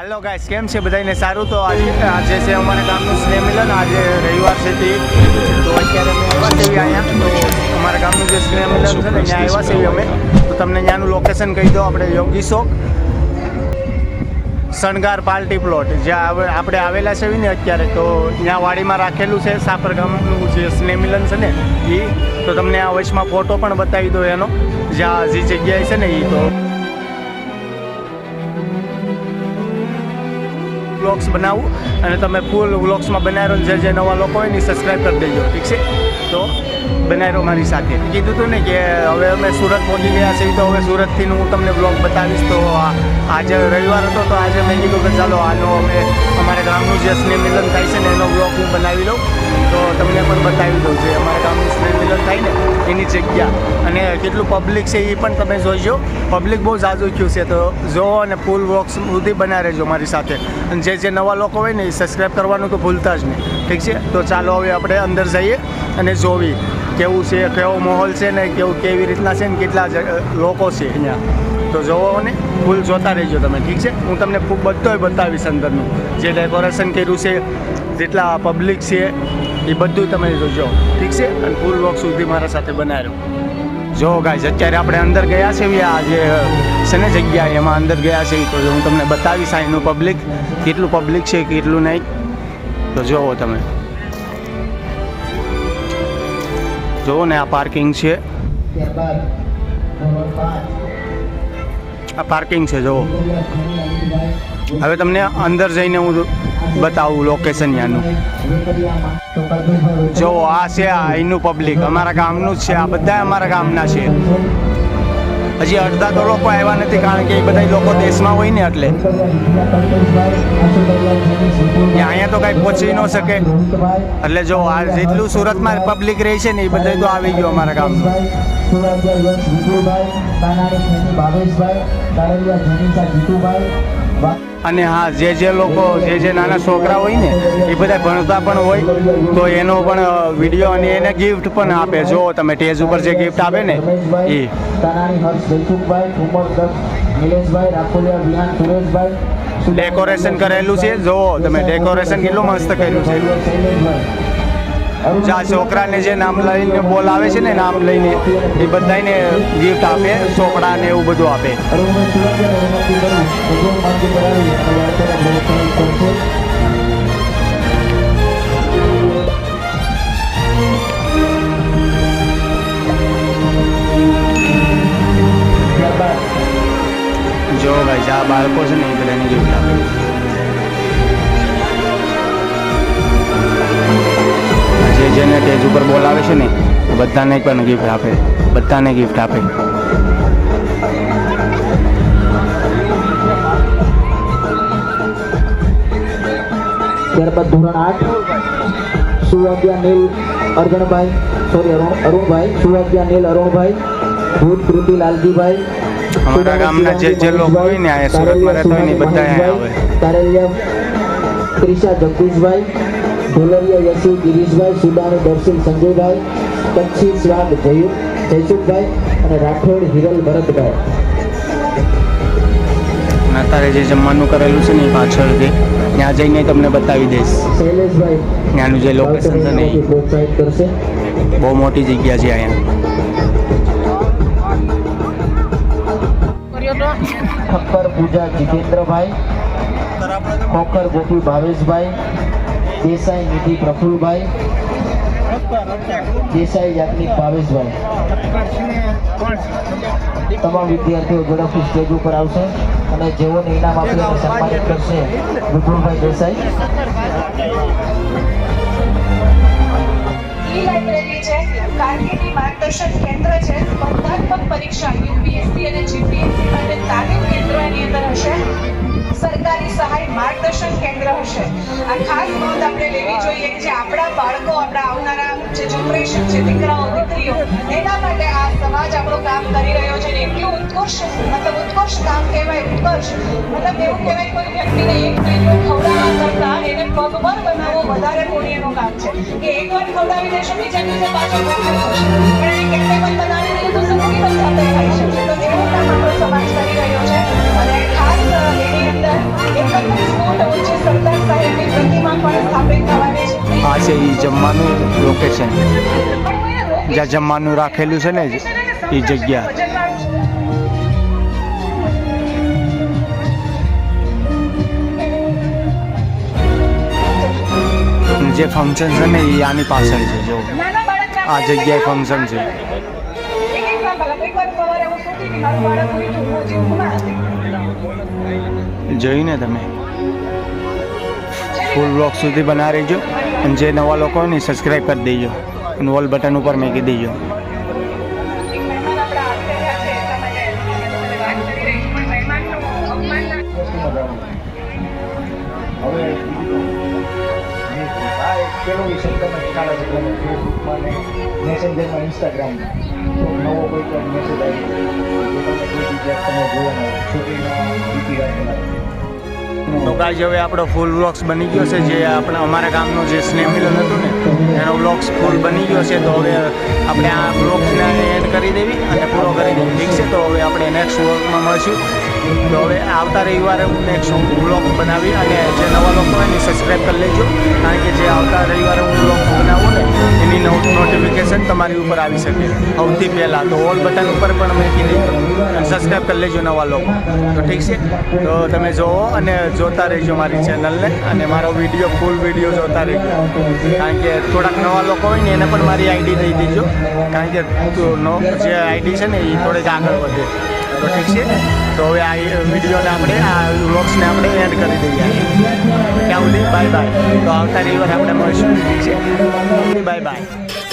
હાલો guys કેમ છે બધાને સારું તો આજે આજે છે અમારા ગામનું સ્નેહ મિલન આજે રવિવાર છે તે. તો અત્યારે અમે આવ્યા છીએ અહીંયા. તો અમારા ગામનું જે સ્નેહ મિલન છે ને ત્યાં આવ્યા છીએ અમે. તો તમને ત્યાંનું લોકેશન કહી દો આપણે યોગી ચોક. શણગાર પાર્ટી પ્લોટ. જ્યાં આપણે આવેલા છે ને અત્યારે તો ત્યાં વાડીમાં રાખેલું છે સાપર ગામનું જે સ્નેહ મિલન છે ને એ તો તમને આ વચમાં ફોટો પણ બતાવી દો એનો. જ્યાં જે જગ્યાએ છે ને એ તો. વ્લોગ્સ બનાવું અને તમે ફૂલ વ્લોગ્સમાં બનાવ્યો જે જે નવા લોકો હોય ને સબસ્ક્રાઈબ કરી દેજો, ઠીક છે? તો બનાવ્યો મારી સાથે. કીધું હતું ને કે હવે અમે સુરત પહોંચી ગયા છીએ, તો હવે સુરતથી હું તમને બ્લોગ બતાવીશ. તો આજે રવિવાર હતો, તો આજે મેં કીધું કે ચાલો આનો અમે અમારા ગામનું જે સ્નેહ મિલન થાય છે ને એનો બ્લોગ હું બનાવી લઉં. તો તમને પણ બતાવી દઉં છું અમારા ગામનું સ્નેહ મિલન થાય ને એની જગ્યા. અને કેટલું પબ્લિક છે એ પણ તમે જોઈજો. પબ્લિક બહુ જાજુ થયું છે, તો જો અને ફૂલ વોક્સ સુધી બનાવી રહેજો મારી સાથે. અને જે જે નવા લોકો હોય ને એ સબસ્ક્રાઈબ કરવાનું તો ભૂલતા જ નહીં. ઠીક છે? તો ચાલો હવે આપણે અંદર જઈએ અને જોવી કેવું છે, કેવો માહોલ છે ને કેવું, કેવી રીતના છે ને કેટલા લોકો છે અહીંયા. તો જોવો ને ફૂલ જોતા રહેજો તમે, ઠીક છે? હું તમને ખૂબ બધોય બતાવીશ અંદરનું. જે ડેકોરેશન કર્યું છે, જેટલા પબ્લિક છે, એ બધું તમે જોજો. ઠીક છે? અને ફૂલ વોક સુધી મારા સાથે બનાવ્યો જો ગાઈઝ અત્યારે આપણે અંદર ગયા છે આ જે છે ને એમાં અંદર ગયા છે તો હું તમને બતાવીશ અહીંનું પબ્લિક કેટલું પબ્લિક છે, કેટલું નહીં. તો જુઓ તમે. જુઓ ને આ પાર્કિંગ છે. આ પાર્કિંગ છે જુઓ હવે તમને અંદર જઈને હું બતાવું લોકેશન ત્યાંનું જો, આ છે અહીંનું પબ્લિક અમારા ગામનું જ છે, આ બધા અમારા ગામના છે. હજી અડધા તો લોકો આવ્યા નથી, કારણ કે એ બધા લોકો દેશમાં હોય ને એટલે. અહીંયા તો કાંઈ પહોંચી ન શકે. એટલે જો, આ જેટલું સુરતમાં પબ્લિક રહી છે ને, એ બધા તો આવી ગયો અમારા ગામનું. અને હા જે જે લોકો જે જે નાના છોકરા હોય ને એ બધા ભણતા પણ હોય તો એનો પણ વીડિયો અને એને ગિફ્ટ પણ આપે. જો તમે ટેજ ઉપર જે ગિફ્ટ આપે ને એ. ડેકોરેશન કરેલું છે. જો તમે ડેકોરેશન કેટલું મસ્ત કર્યું છે. શૈલેષભાઈ આ છોકરાને જે નામ લઈને બોલાવે છે ને, નામ લઈને એ બધાને ગિફ્ટ આપે, ચોપડા ને એવું બધું આપે. આ જે જેને ટેજ ઉપર બોલાવે છે ને એ બધાને પણ ગિફ્ટ આપે. બધાને ગિફ્ટ આપે. ત્યારબાદ ધોરણ આઠ સુવાગ્યા નીલ અર્જણભાઈ સોરી અરુણ અરુણભાઈ સુવાગ્યા નીલ અરુણભાઈ ભૂત કૃતિ લાલજીભાઈ અમારા ગામના જે જે લોકો હોય ને અહીંયા સુરતમાં રહેતા હોય ને એ બધા અહીંયા આવે. તારેલિયા ત્રિષા જગદીશભાઈ ઢોલરિયા યશુ ગિરીશભાઈ સુદાણી દર્શન સંજયભાઈ કચ્છી સ્વાદ જયુ જયસુખભાઈ અને રાઠોડ હિરલ ભરતભાઈ. અત્યારે જે જમવાનું કરેલું છે ને એ પાછળથી ત્યાં જઈને તમને બતાવી દઈશ. શૈલેષભાઈ ત્યાંનું જે લોકેશન છે ને એ. પ્રોત્સાહિત કરશે. બહુ મોટી જગ્યા છે અહીંયા. ઠક્કર પૂજા જીતેન્દ્રભાઈ ખોખર ગોપી ભાવેશભાઈ દેસાઈ નિધિ પ્રફુલભાઈ. દેસાઈ યાજ્ઞિક ભાવેશભાઈ. તમામ વિદ્યાર્થીઓ ઝડપથી સ્ટેજ ઉપર આવશે અને જેઓને ઇનામ આપી સન્માનિત કરશે વિપુલભાઈ દેસાઈ. માર્ગદર્શન કેન્દ્ર છે પરીક્ષા, યુપીએસસી અને જીપીએસસી માટે તાલીમ કેન્દ્ર એની અંદર હશે. સરકારી સહાય માર્ગદર્શન કેન્દ્ર હશે. આ ખાસ નોંધ આપણે લેવી જોઈએ કે જે આપણા બાળકો, આપણા આવનારા જે જનરેશન છે, દીકરાઓ, દીકરીઓ, એના માટે આ સમાજ આપણો કામ કરી રહ્યો છે ને એટલું ઉત્કર્ષ, મતલબ ઉત્કર્ષ કામ કહેવાય, ઉત્કર્ષ. મતલબ એવું કહેવાય કોઈ વ્યક્તિને એક પ્લેટનું ખવડાવવા કરતા એને પગભર બનાવવો વધારે પુણ્યનું કામ છે. કે એકવાર ખવડાવી દેશો, બીજા દિવસે પાછો પણ એને કેપેબલ બનાવી દઈએ તો સંગીત પણ સાથે ખાઈ શકશે તો એવું કામ આપણો સમાજ કરી રહ્યો છે. અને આ છે એ જમવાનું લોકેશન જ્યાં જમવાનું રાખેલું છે ને એ જગ્યા. જે ફંક્શન છે ને એ આની પાછળ છે, જો. આ જગ્યાએ ફંક્શન છે. જોઈને તમે ફૂલ બ્લોગ સુધી બના રહેજો અને જે નવા લોકો હોય ને સબસ્ક્રાઈબ કરી દેજો અને ઓલ બટન ઉપર મૂકી દેજો. પેલો નવો કોઈ મેસેજ આવી તમે જોયો છોકરીના તો ગાઈઝ હવે આપણો ફૂલ વ્લોગ્સ બની ગયો છે, જે આપણા અમારા ગામનું જે સ્નેહ હતું ને, એનો વ્લોગ્સ ફૂલ બની ગયો છે, તો હવે આપણે આ વ્લોગ્સને એડ કરી દેવી અને પૂરો કરી દેવી. ઠીક છે? તો હવે આપણે નેક્સ્ટ વ્લોગમાં મળશું. તો હવે આવતા રવિવારે હું નેક્સ્ટ બ્લોગ બનાવી અને જે નવા લોકો હોય ને સબસ્ક્રાઈબ કરી લેજો. કારણ કે જે આવતા રવિવારે હું બ્લોગ બનાવું ને, એની નોટિફિકેશન તમારી ઉપર આવી શકે. સૌથી પહેલાં તો ઓલ બટન ઉપર પણ મેં કીધી. સબસ્ક્રાઈબ કરી લેજો નવા લોકો. તો ઠીક છે? તો તમે જોવો અને જોતા રહેજો મારી ચેનલને અને મારો વીડિયો ફૂલ વીડિયો જોતા રહેજો. કારણ કે થોડાક નવા લોકો હોય ને એને પણ મારી આઈડી દઈ દેજો. કારણ કે જે આઈડી છે ને એ થોડીક આગળ વધે. તો ઠીક છે. તો હવે આ વિડીયોને આપણે, આ વ્લોગ્સને આપણે એન્ડ કરી દઈએ. ત્યાં સુધી બાય બાય તો આવતા રવિવારે આપણે મળીશું. ઠીક છે. Bye bye.